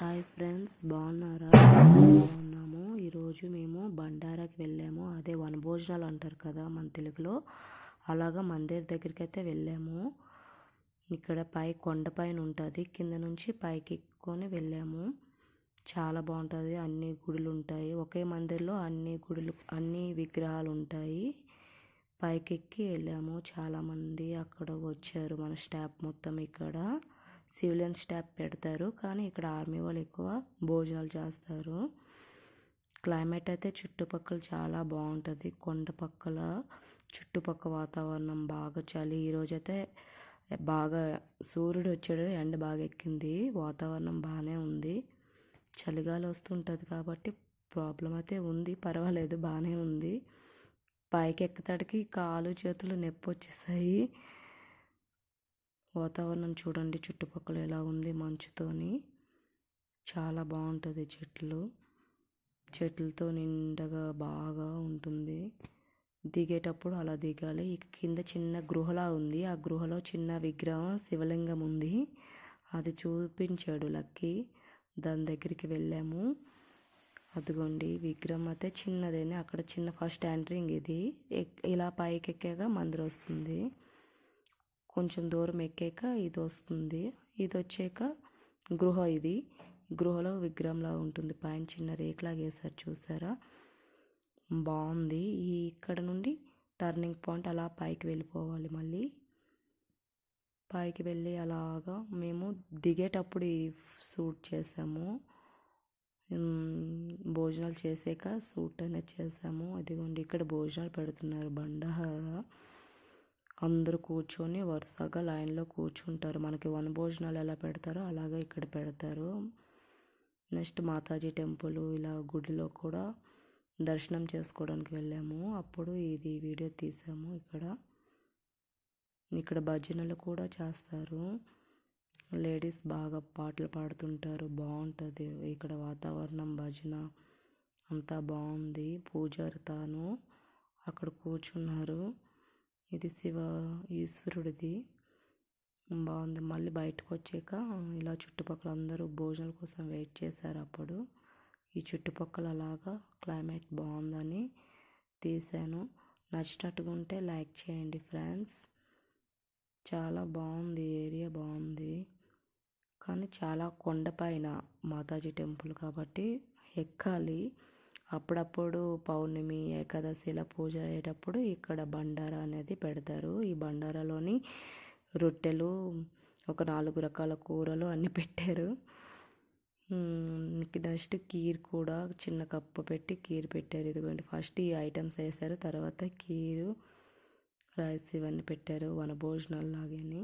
Hi friends బాగున్నారా? ఉన్నాము ఈరోజు మేము బండారాకి వెళ్ళాము. అదే వనభోజనాలు అంటారు కదా మన తెలుగులో. అలాగా మందిర్ దగ్గరికి అయితే వెళ్ళాము. ఇక్కడ పై కొండ పైన ఉంటుంది. కింద నుంచి పైకి ఎక్కుకొని వెళ్ళాము. చాలా బాగుంటుంది. అన్ని గుడులు ఉంటాయి. ఒకే మందిర్లో అన్ని గుడులు అన్ని విగ్రహాలు ఉంటాయి. పైకి ఎక్కి వెళ్ళాము చాలామంది అక్కడ వచ్చారు మన స్టాఫ్ మొత్తం ఇక్కడ. సివిలియన్ స్టాఫ్ పెడతారు. కానీ ఇక్కడ ఆర్మీ వాళ్ళు ఎక్కువ భోజనాలు చేస్తారు. క్లైమేట్ అయితే చుట్టుపక్కల చాలా బాగుంటుంది. కొండ పక్కల చుట్టుపక్కల వాతావరణం బాగా చలి. ఈరోజైతే బాగా సూర్యుడు వచ్చాడు. ఎండ బాగా ఎక్కింది. వాతావరణం బాగానే ఉంది. చలిగాలి వస్తుంటుంది కాబట్టి ప్రాబ్లం అయితే ఉంది. పర్వాలేదు బాగానే ఉంది. పైకి ఎక్కతాడికి కాలు చేతులు నొప్పి వచ్చేసాయి. వాతావరణం చూడండి చుట్టుపక్కల ఎలా ఉంది మంచుతోని. చాలా బాగుంటుంది చెట్లు. చెట్లతో నిండగా బాగా ఉంటుంది. దిగేటప్పుడు అలా దిగాలి. కింద చిన్న గృహలా ఉంది. ఆ గృహలో చిన్న విగ్రహం శివలింగం ఉంది. అది చూపించాడు లక్కీ. దాని దగ్గరికి వెళ్ళాము. అదిగోండి విగ్రహం అయితే చిన్నదేనే. అక్కడ చిన్న ఫస్ట్ ఎంట్రింగ్ ఇది. ఇలా పైకి ఎక్కాక మందిరం వస్తుంది కొంచెం దూరం ఎక్కాక ఇది వస్తుంది. ఇది వచ్చాక గృహ ఇది. గృహలో విగ్రహంలా ఉంటుంది. పైన చిన్న రేకులాగా వేసారు చూసారా? బాగుంది. ఈ ఇక్కడ నుండి టర్నింగ్ పాయింట్ అలా పైకి వెళ్ళిపోవాలి మళ్ళీ. పైకి వెళ్ళి అలాగా మేము దిగేటప్పుడు సూట్ చేసాము. భోజనాలు చేసాక సూట్ అనేది చేసాము. అదిగోండి ఇక్కడ భోజనాలు పెడుతున్నారు బండహార. అందరూ కూర్చొని వరుసగా లైన్లో కూర్చుంటారు. మనకి వన భోజనాలు ఎలా పెడతారో అలాగే ఇక్కడ పెడతారు. నెక్స్ట్ మాతాజీ టెంపుల్ ఇలా గుడిలో కూడా దర్శనం చేసుకోవడానికి వెళ్ళాము. అప్పుడు ఇది వీడియో తీసాము. ఇక్కడ ఇక్కడ భజనలు కూడా చేస్తారు. లేడీస్ బాగా పాటలు పాడుతుంటారు. బాగుంటుంది. ఇక్కడ వాతావరణం భజన అంతా బాగుంది. పూజారి తాను అక్కడ కూర్చున్నారు. ఇది శివ ఈశ్వరుడిది. బాగుంది. మళ్ళీ బయటకు వచ్చాక ఇలా చుట్టుపక్కల అందరూ భోజనాల కోసం వెయిట్ చేశారు అప్పుడు. ఈ చుట్టుపక్కల అలాగా క్లైమేట్ బాగుందని తీశాను. నచ్చినట్టుగా ఉంటే లైక్ చేయండి ఫ్రెండ్స్. చాలా బాగుంది ఏరియా బాగుంది. కానీ చాలా కొండపైన మాతాజీ టెంపుల్ కాబట్టి ఎక్కాలి. అప్పుడప్పుడు పౌర్ణమి ఏకాదశిల పూజ అయ్యేటప్పుడు ఇక్కడ బండారా అనేది పెడతారు. ఈ బండారాలోని రొట్టెలు ఒక నాలుగు రకాల కూరలు అన్నీ పెట్టారు. నెక్స్ట్ కీర్ కూడా చిన్న కప్పు పెట్టి కీర్ పెట్టారు. ఇదిగోండి ఫస్ట్ ఈ ఐటమ్స్ వేశారు తర్వాత కీరు రైస్ ఇవన్నీ పెట్టారు. వన భోజనాలు లాగానే.